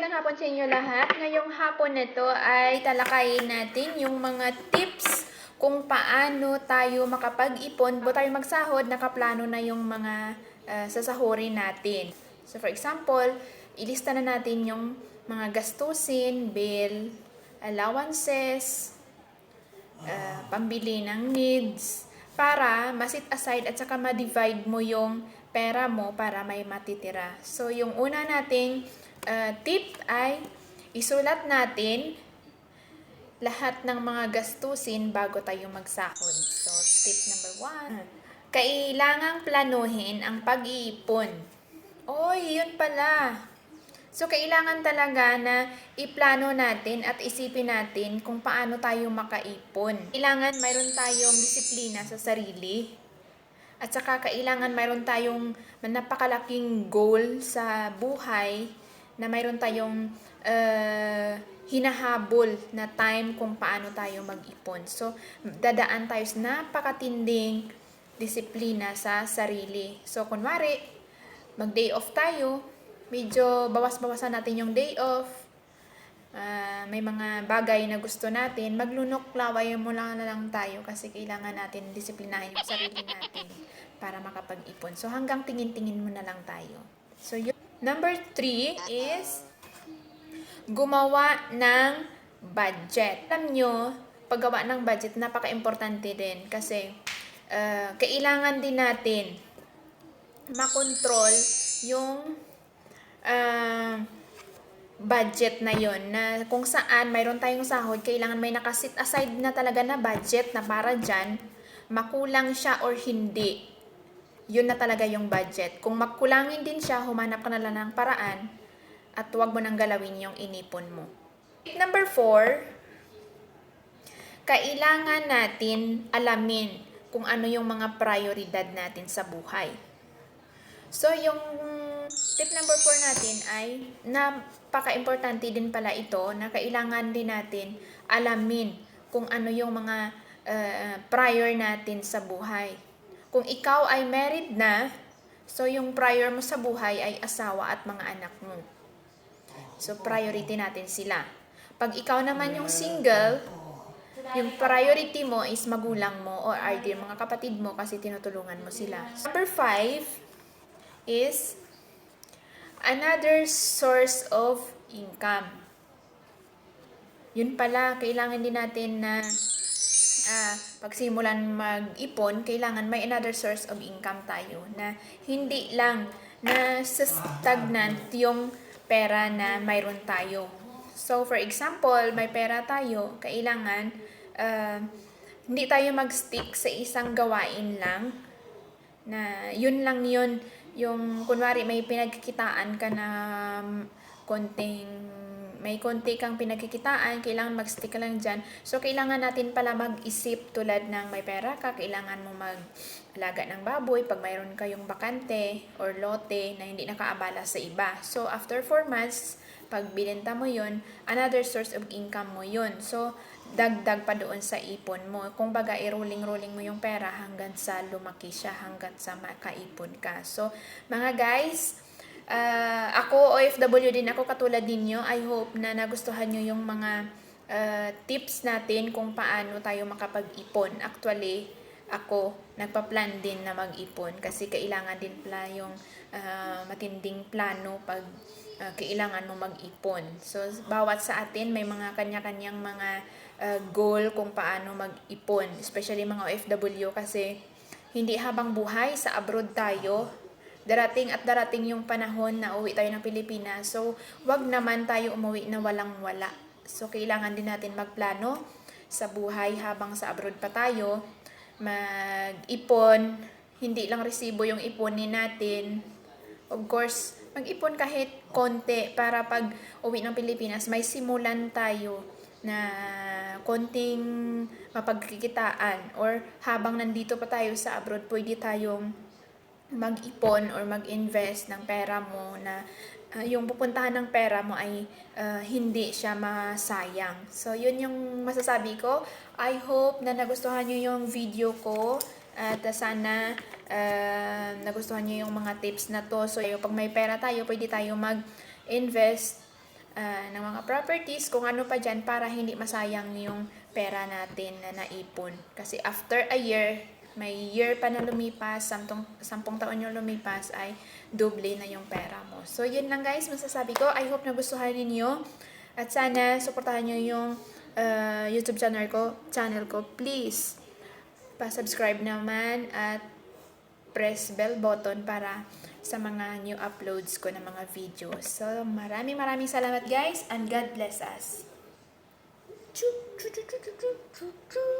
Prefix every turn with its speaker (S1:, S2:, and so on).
S1: Magandang hapon sa inyo lahat. Ngayong hapon na to ay talakayin natin yung mga tips kung paano tayo makapag-ipon. Bago tayo magsahod, nakaplano na yung mga uh, sasahurin natin. So for example, ilista na natin yung mga gastusin, bill, allowances, uh, pambili ng needs, para masit aside at saka ma-divide mo yung pera mo para may matitira. So, yung una nating uh, tip ay isulat natin lahat ng mga gastusin bago tayo magsahod. So, tip number one, kailangang planuhin ang pag-iipon. Oy, yun pala. So, kailangan talaga na iplano natin at isipin natin kung paano tayo makaipon. Kailangan mayroon tayong disiplina sa sarili. At saka kailangan mayroon tayong napakalaking goal sa buhay na mayroon tayong uh, hinahabol na time kung paano tayo mag-ipon. So, dadaan tayo sa napakatinding disiplina sa sarili. So, kunwari, mag-day off tayo, medyo bawas-bawasan natin yung day off. Uh, may mga bagay na gusto natin, maglunok laway mo lang na lang tayo kasi kailangan natin disiplinahin yung sarili natin para makapag-ipon. So hanggang tingin-tingin mo na lang tayo. So yun. Number three is gumawa ng budget. Alam nyo, paggawa ng budget, napaka-importante din kasi uh, kailangan din natin makontrol yung uh, budget na yon na kung saan mayroon tayong sahod, kailangan may nakasit aside na talaga na budget na para dyan, makulang siya or hindi. Yun na talaga yung budget. Kung magkulangin din siya, humanap ka na lang ng paraan at huwag mo nang galawin yung inipon mo. Number four, kailangan natin alamin kung ano yung mga prioridad natin sa buhay. So, yung tip number 4 natin ay napaka-importante din pala ito na kailangan din natin alamin kung ano yung mga uh, prior natin sa buhay. Kung ikaw ay married na, so yung prior mo sa buhay ay asawa at mga anak mo. So priority natin sila. Pag ikaw naman yung single, yung priority mo is magulang mo or either mga kapatid mo kasi tinutulungan mo sila. Number 5 is another source of income. Yun pala, kailangan din natin na ah, pagsimulan mag-ipon, kailangan may another source of income tayo na hindi lang na stagnant yung pera na mayroon tayo. So, for example, may pera tayo, kailangan uh, hindi tayo mag-stick sa isang gawain lang na yun lang yun yung kunwari may pinagkikitaan ka na konting may konti kang pinagkikitaan, kailangan mag-stick ka lang dyan. So, kailangan natin pala mag-isip tulad ng may pera ka, kailangan mo mag-alaga ng baboy pag mayroon kayong bakante or lote na hindi nakaabala sa iba. So, after 4 months, pag binenta mo yon another source of income mo yon So, dagdag pa doon sa ipon mo. Kung baga, i-rolling-rolling mo yung pera hanggang sa lumaki siya, hanggang sa makaipon ka. So, mga guys, uh, ako, OFW din ako, katulad ninyo. I hope na nagustuhan nyo yung mga uh, tips natin kung paano tayo makapag-ipon. Actually, ako, nagpa-plan din na mag-ipon kasi kailangan din pala yung uh, matinding plano pag uh, kailangan mo mag-ipon. So, bawat sa atin may mga kanya-kanyang mga uh, goal kung paano mag-ipon, especially mga OFW kasi hindi habang buhay sa abroad tayo, darating at darating yung panahon na uwi tayo ng Pilipinas. So, wag naman tayo umuwi na walang wala. So, kailangan din natin magplano sa buhay habang sa abroad pa tayo mag-ipon, hindi lang resibo yung iponin natin. Of course, mag-ipon kahit konti para pag uwi ng Pilipinas, may simulan tayo na konting mapagkikitaan or habang nandito pa tayo sa abroad, pwede tayong mag-ipon or mag-invest ng pera mo na uh, yung pupuntahan ng pera mo ay uh, hindi siya masayang. So, yun yung masasabi ko. I hope na nagustuhan nyo yung video ko at uh, sana uh, nagustuhan nyo yung mga tips na to. So, yung pag may pera tayo, pwede tayo mag-invest ah, ng mga properties, kung ano pa dyan, para hindi masayang yung pera natin na naipon. Kasi after a year, may year pa na lumipas, sampung, sampung taon yung lumipas, ay doble na yung pera mo. So, yun lang guys, masasabi ko. I hope nagustuhan ninyo. At sana, supportahan nyo yung ah, YouTube channel ko, channel ko. Please, pa-subscribe naman at press bell button para sa mga new uploads ko ng mga videos. So, maraming maraming salamat guys and God bless us. Choo, choo, choo, choo, choo, choo, choo.